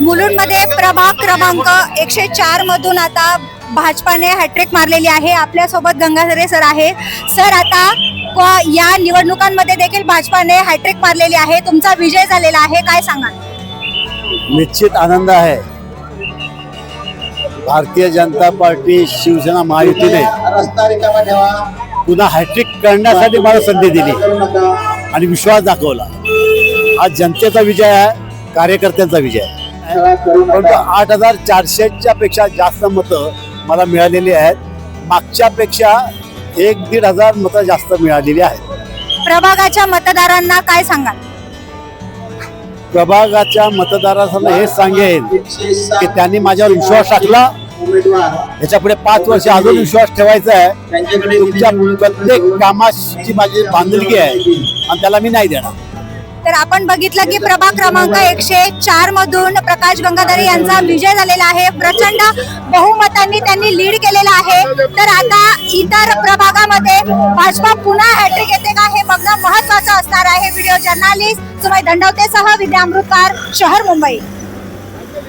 मुलुंडमध्ये प्रभाग क्रमांक एकशे चार मधून आता भाजपाने हॅट्रिक मारलेली आहे. आपल्यासोबत गंगाधरे सर आहे सर आता या निवडणुकांमध्ये देखील भाजपाने हॅट्रिक मारलेली आहे. तुमचा विजय झालेला आहे. काय सांगा निश्चित आनंद आहे. भारतीय जनता पार्टी शिवसेना महायुतीने पुन्हा हॅट्रिक करण्यासाठी मला संधी दिली आणि विश्वास दाखवला. आज जनतेचा विजय आहे कार्यकर्त्यांचा विजय आहे. परंतु आठ हजार चारशेच्या पेक्षा जास्त मतं मला मिळालेली आहेत. मागच्या पेक्षा एक दीड हजार मतं जास्त मिळालेली आहेत. प्रभागाच्या मतदारांना काय सांगाल? प्रभागाच्या मतदारांना हेच सांगेन की त्यांनी माझ्यावर विश्वास टाकला. याच्यापुढे पाच वर्ष अजून विश्वास ठेवायचा आहे. तुमच्या प्रत्येक कामाची माझी बांधिलकी आहे. आणि त्याला मी नाही देणार. तर आपण बघितलं की प्रभाग क्रमांक एकशे चार मधून प्रकाश गंगाधरे यांचा विजय झालेला आहे. प्रचंड बहुमतांनी त्यांनी लीड केलेला आहे. तर आता इतर प्रभागामध्ये भाजपा पुन्हा हॅट्रिक येते का हे बघणं महत्वाचं असणार आहे. व्हिडिओ जर्नालिस्ट सुमय दंडवतेसह विद्या अमृतकार शहर मुंबई.